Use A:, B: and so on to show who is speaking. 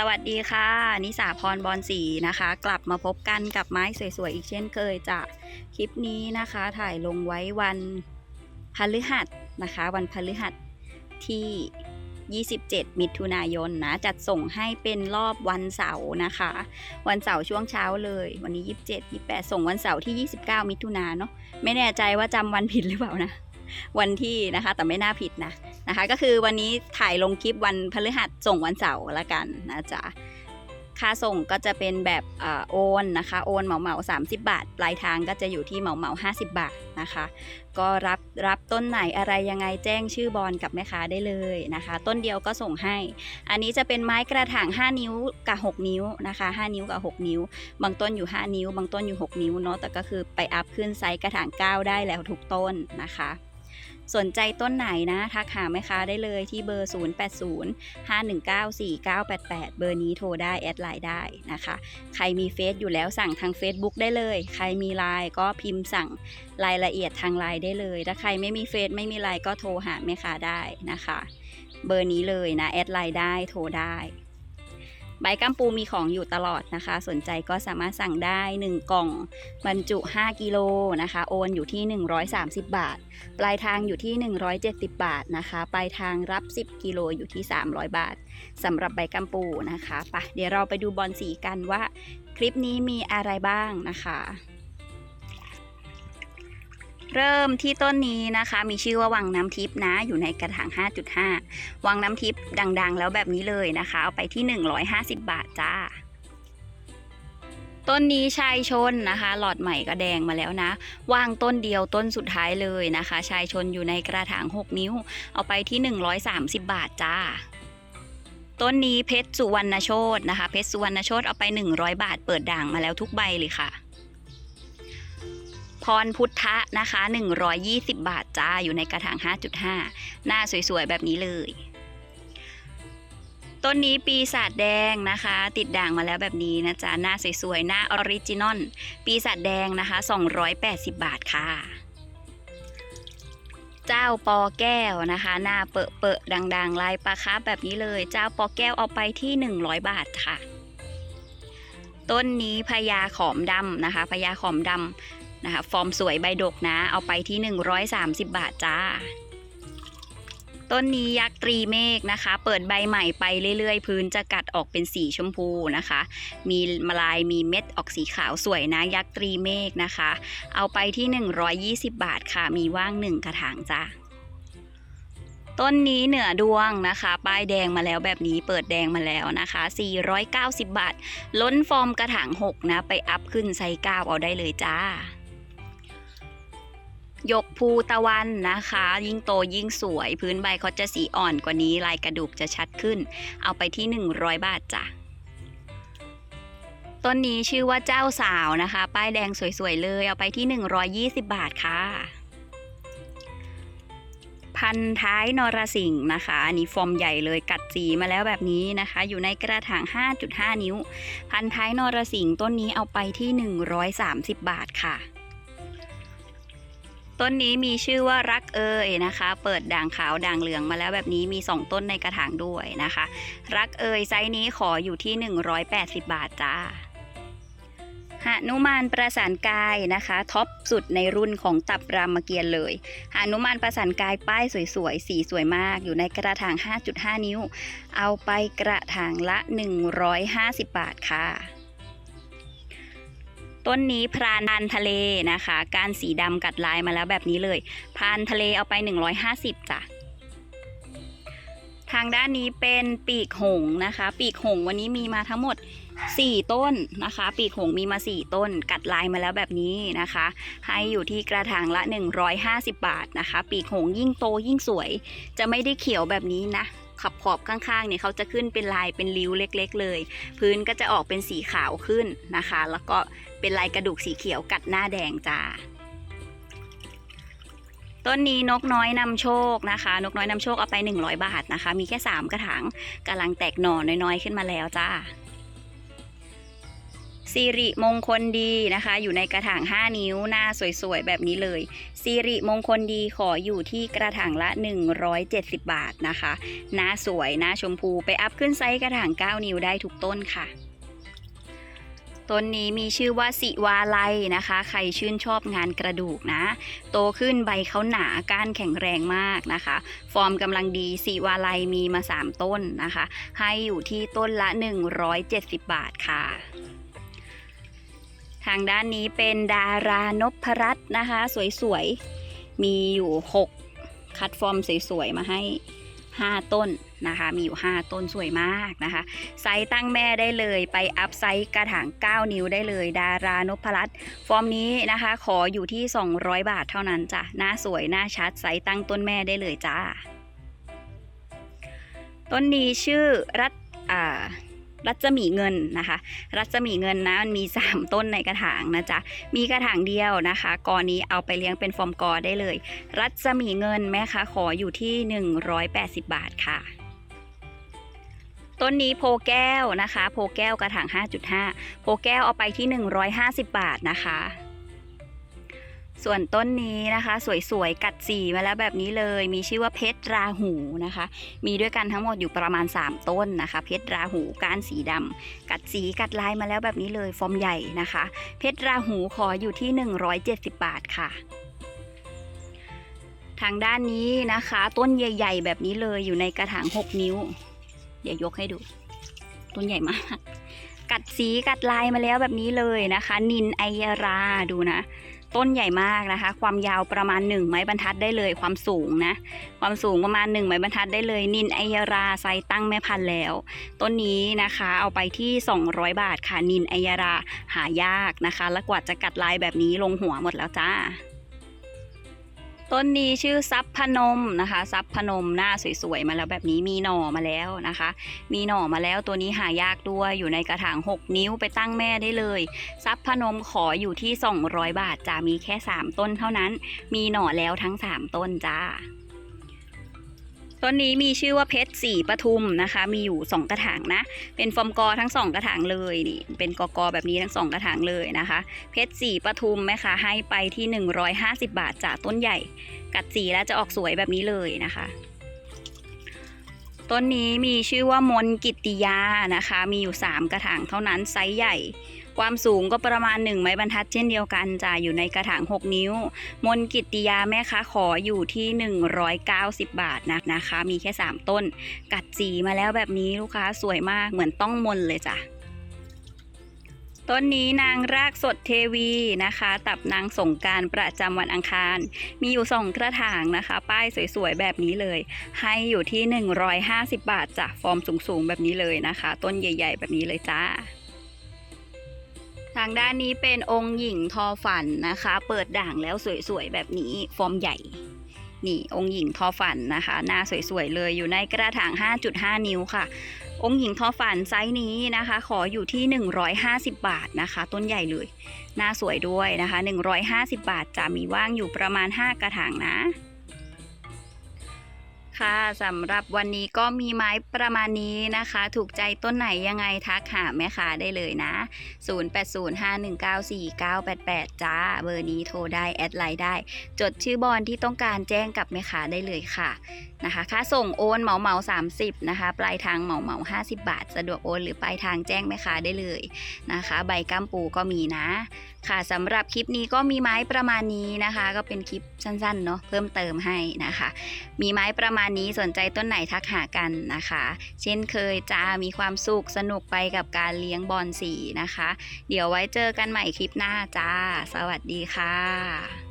A: สวัสดีค่ะ นิสาพรบอลสีนะคะ กลับมาพบกันกับไม้สวยๆ อีกเช่นเคยจ้ะคลิปนี้นะคะ ถ่ายลงไว้วันพฤหัสนะคะ วันพฤหัสที่ 27 มิถุนายนนะ จัดส่งให้เป็นรอบวันเสาร์นะคะ วันเสาร์ช่วงเช้าเลย วันนี้ 27 28 ส่งวันเสาร์ที่ 29 มิถุนาเนาะไม่แน่ใจว่าจำวันผิดหรือเปล่านะ วันที่นะคะ แต่ไม่น่าผิดนะนะคะ ก็คือวันนี้ถ่ายลงคลิปวันพฤหัสส่งวันเสาร์ละกันนะจ๊ะค่าส่งก็จะเป็นแบบอโอนนะคะ โอนเหมาเหมาสาบาท ปลายทางก็จะอยู่ที่เหมาเหมาห้บาทนะคะ ก็รับรับต้นไหนอะไรยังไงแจ้งชื่อบอลกับแม่ค้าได้เลยนะคะ ต้นเดียวก็ส่งให้ อันนี้จะเป็นไม้กระถาง5 นิ้วกับ 6 นิ้วนะคะ5นิ้วกับ 6 นิ้ว บางต้นอยู่ 5 นิ้ว บางต้นอยู่ 6 นิ้วเนาะแต่ก็คือไปอัพขึ้นไซส์กระถาง 9 ได้แล้วทุกต้นนะคะ สนใจต้นไหนนะทักหาแม่ค้าได้เลยที่เบอร์ 080 519 4988 เบอร์นี้โทรได้ แอดไลน์ได้นะคะ ใครมีเฟซอยู่แล้วสั่งทาง Facebook ได้เลย ใครมีไลน์ก็พิมพ์สั่งรายละเอียดทางไลน์ได้เลย ถ้าใครไม่มีเฟซไม่มีไลน์ก็โทรหาแม่ค้าได้นะคะ เบอร์นี้เลยนะ แอดไลน์ได้โทรได้ ใบกัมปูมีของอยู่ตลอดนะคะ สนใจก็สามารถสั่งได้ 1 กล่อง บรรจุ 5 กิโลนะคะ โอนอยู่ที่ 130 บาท ปลายทางอยู่ที่ 170 บาทนะคะ ปลายทางรับ 10 กิโลอยู่ที่ 300 บาทสำหรับใบกัมปูนะคะปะเดี๋ยวเราไปดูบอลสีกันว่า คลิปนี้มีอะไรบ้างนะคะ เริ่มที่ต้นนี้นะคะ มีชื่อว่าวังน้ำทิพย์นะ อยู่ในกระถาง 5.5 วังน้ำทิพย์ดังๆ แล้วแบบนี้เลยนะคะ เอาไปที่ 150 บาทจ้า ต้นนี้ชายชนนะคะ หลอดใหม่ก็แดงมาแล้วนะว่างต้นเดียวต้นสุดท้ายเลยนะคะ ชายชนอยู่ในกระถาง 6 นิ้ว เอาไปที่ 130 บาทจ้าต้นนี้เพชรสุวรรณโชตนะคะ เพชรสุวรรณโชตเอาไป 100 บาท เปิดด่างมาแล้วทุกใบเลยค่ะ พรพุทธะนะคะ 120 บาทจ้าอยู่ในกระถาง 5.5 หน้าสวยๆ แบบนี้เลย ต้นนี้ปีศาจแดงนะคะ ติดด่างมาแล้วแบบนี้นะจ๊ะ หน้าสวยๆ หน้าออริจินอลปีศาจแดงนะคะ 280 บาทค่ะ เจ้าปอแก้วนะคะ หน้าเปอะเปอะดังๆลายปลาคาแบบนี้เลย เจ้าปอแก้วเอาไปที่ 100 บาทค่ะต้นนี้พญาขอมดำนะคะพญาขอมดำ นะคะฟอร์มสวยใบดกนะ เอาไปที่ 130 บาทจ้า ต้นนี้ยักษ์ตรีเมฆนะคะ เปิดใบใหม่ไปเรื่อยๆ พื้นจะกัดออกเป็นสีชมพูนะคะ มีมลายมีเม็ดออกสีขาวสวยนะ ยักษ์ตรีเมฆนะคะ เอาไปที่ 120 บาทค่ะ มีว่างหนึ่งกระถางจ้าต้นนี้เหนือดวงนะคะ ป้ายแดงมาแล้วแบบนี้เปิดแดงมาแล้วนะคะ 490 บาท ล้นฟอร์มกระถาง 6 นะ ไปอัพขึ้นไซส์9เอาได้เลยจ้า ยกภูตะวันนะคะ ยิ่งโตยิ่งสวยพื้นใบเขาจะสีอ่อนกว่านี้ลายกระดูกจะชัดขึ้น เอาไปที่ 100 บาทจ้ะต้นนี้ชื่อว่าเจ้าสาวนะคะ ป้ายแดงสวยๆเลย เอาไปที่ 120 บาทค่ะ พันท้ายนรสิงห์นะคะอันนี้ฟอร์มใหญ่เลยกัดสีมาแล้วแบบนี้นะคะ อยู่ในกระถาง 5.5 นิ้ว พันท้ายนรสิงห์ต้นนี้เอาไปที่ 130 บาทค่ะ ต้นนี้มีชื่อว่ารักเอ่ยนะคะ เปิดด่างขาวด่างเหลืองมาแล้วแบบนี้มี 2 ต้นในกระถางด้วยนะคะ รักเอ่ยไซส์นี้ขออยู่ที่ 180 บาทจ้าหนุมานประสานกายนะคะท็อปสุดในรุ่นของตับรามเกียรติ์เลยหนุมานประสานกายป้ายสวยๆ สีสวยมาก อยู่ในกระถาง 5.5 นิ้ว เอาไปกระถางละ 150 บาทค่ะ ต้นนี้พรานทะเลนะคะ กานสีดำกัดลายมาแล้วแบบนี้เลย พรานทะเลเอาไป 150จ้ะทางด้านนี้เป็นปีกหงนะคะ ปีกหงวันนี้มีมาทั้งหมด 4 ต้นนะคะ ปีกหงมีมา 4 ต้น กัดลายมาแล้วแบบนี้นะคะ ให้อยู่ที่กระถางละ 150 บาทนะคะ ปีกหงยิ่งโตยิ่งสวย จะไม่ได้เขียวแบบนี้นะ ขับขอบข้างๆเนี่ยเขาจะขึ้นเป็นลายเป็นริ้วเล็ก ๆ เลย พื้นก็จะออกเป็นสีขาวขึ้นนะคะ แล้วก็เป็นลายกระดูกสีเขียวกัดหน้าแดงจ้าต้นนี้นกน้อยนำโชคนะคะ นกน้อยนำโชคเอาไป 100 บาทนะคะ มีแค่ 3 กระถางกำลังแตกหน่อน้อยๆ ขึ้นมาแล้วจ้า สิริมงคลดีนะคะ อยู่ในกระถาง 5 นิ้วหน้าสวยๆ แบบนี้เลยสิริมงคลดีขออยู่ที่กระถางละ 170 บาทนะคะหน้าสวยหน้าชมพูไปอัพขึ้นไซส์กระถาง 9 นิ้วได้ทุกต้นค่ะต้นนี้มีชื่อว่าสิวาไลนะคะ ใครชื่นชอบงานกระดูกนะ โตขึ้นใบเขาหนาก้านแข็งแรงมากนะคะ ฟอร์มกำลังดีสิวาไลมีมา 3 ต้นนะคะ ให้อยู่ที่ต้นละ 170 บาทค่ะ ทางด้านนี้เป็นดารานพรัตน์นะคะ สวยๆ มีอยู่ 6 คัดฟอร์มสวยๆ มาให้ 5 ต้นนะคะ มีอยู่ 5 ต้นสวยมากนะคะ ไซส์ตั้งแม่ได้เลย ไปอัพไซส์กระถาง 9 นิ้วได้เลย ดารานพรัตน์ฟอร์มนี้นะคะ ขออยู่ที่ 200 บาทเท่านั้นจ้ะ หน้าสวย หน้าชัด ไซส์ตั้งต้นแม่ได้เลยจ้า ต้นนี้ชื่อรัตอ่า รัศมีเงินนะคะ รัศมีเงินนะมันมี 3 ต้นในกระถางนะจ๊ะ มีกระถางเดียวนะคะกอนี้เอาไปเลี้ยงเป็นฟอร์มกอได้เลย รัศมีเงินแม่คะขออยู่ที่ 180 บาทค่ะ ต้นนี้โพแก้วนะคะ โพแก้วกระถาง 5.5 โพแก้วเอาไปที่ 150 บาทนะคะ ส่วนต้นนี้นะคะ สวยๆ กัดสีมาแล้วแบบนี้เลย มีชื่อว่าเพชรราหูนะคะ มีด้วยกันทั้งหมดอยู่ประมาณ 3 ต้นนะคะ เพชรราหูก้านสีดำกัดสีกัดลายมาแล้วแบบนี้เลย ฟอร์มใหญ่นะคะ เพชรราหูขออยู่ที่ 170 บาทค่ะทางด้านนี้นะคะ ต้นใหญ่ ๆ แบบนี้เลยอยู่ในกระถาง 6 นิ้ว เดี๋ยวยกให้ดู ต้นใหญ่มาก กัดสีกัดลายมาแล้วแบบนี้เลยนะคะ นินไอยาราดูนะ ต้นใหญ่มากนะคะ ความยาวประมาณ 1 ไม้บรรทัดได้เลย ความสูงนะ ความสูงประมาณ 1 ไม้บรรทัดได้เลย นินไอยาราไซส์ตั้งแม่พันธุ์แล้ว ต้นนี้นะคะเอาไปที่ 200 บาทค่ะ นินไอยาราหายากนะคะ แล้วกว่าจะกัดลายแบบนี้ลงหัวหมดแล้วจ้า ต้นนี้ชื่อซับพนมนะคะซับพนมหน้าสวยๆมาแล้วแบบนี้มีหน่อมาแล้วนะคะ มีหน่อมาแล้วตัวนี้หายากด้วยอยู่ในกระถาง 6 นิ้วไปตั้งแม่ได้เลยซับพนมขออยู่ที่ 200 บาทจะมีแค่ 3 ต้นเท่านั้น มีหน่อแล้วทั้ง 3 ต้นจ้า ต้นนี้มีชื่อว่าเพชรสีปทุมนะคะ มีอยู่ 2 กระถางนะ เป็นฟอร์มกอทั้ง 2 กระถางเลยนี่ เป็นกอกอแบบนี้ทั้ง 2 กระถางเลยนะคะ เพชรสีปทุมไหมคะให้ไปที่ 150 บาทจากต้นใหญ่ กัดสีแล้วจะออกสวยแบบนี้เลยนะคะต้นนี้มีชื่อว่ามนกิตติยานะคะ มีอยู่ 3 กระถางเท่านั้นไซส์ใหญ่ ความสูงก็ประมาณ 1 ไม้บรรทัดเช่นเดียวกันจะอยู่ในกระถาง 6 นิ้ว มนกิตติยาแม่ค้าขออยู่ที่ 190 บาทนะนะคะ มีแค่ 3 ต้น กัดสีมาแล้วแบบนี้ลูกค้าสวยมากเหมือนต้องมนเลยจ้ะต้นนี้นางรากสดเทวีนะคะ ตับนางสงการประจำวันอังคาร มีอยู่2กระถางนะคะ ป้ายสวยๆแบบนี้เลย ให้อยู่ที่ 150 บาทจ้ะฟอร์มสูงๆแบบนี้เลยนะคะ ต้นใหญ่ ๆ แบบนี้เลยจ้า ทางด้านนี้เป็นองค์หญิงทอฝันนะคะ เปิดด่างแล้วสวยๆแบบนี้ฟอร์มใหญ่ นี่องค์หญิงทอฝันนะคะ หน้าสวยๆเลยอยู่ในกระถาง 5.5 นิ้วค่ะ องค์หญิงทอฝันไซส์นี้นะคะ ขออยู่ที่ 150 บาทนะคะ ต้นใหญ่เลย หน้าสวยด้วยนะคะ 150 บาทจะมีว่างอยู่ประมาณ 5 กระถางนะ ค่ะสำหรับวันนี้ก็มีไม้ประมาณนี้นะคะ ถูกใจต้นไหนยังไงทักหาแม่ค้าได้เลยนะ 0805194988 จ้า เบอร์นี้โทรได้ แอดไลน์ได้ จดชื่อบอลที่ต้องการแจ้งกับแม่ค้าได้เลยค่ะนะคะ ค่าส่งโอนเหมาเหมา30 นะคะ ปลายทางเหมาเหมา50 บาท สะดวกโอนหรือปลายทางแจ้งแม่ค้าได้เลยนะคะ ใบกัมปูก็มีนะ ค่ะสำหรับคลิปนี้ก็มีไม้ประมาณนี้นะคะ ก็เป็นคลิปสั้นๆเนาะเพิ่มเติมให้นะคะ มีไม้ประมาณนี้สนใจต้นไหนทักหากันนะคะ เช่นเคยจ้ามีความสุขสนุกไปกับการเลี้ยงบอลสีนะคะ เดี๋ยวไว้เจอกันใหม่คลิปหน้าจ้า สวัสดีค่ะ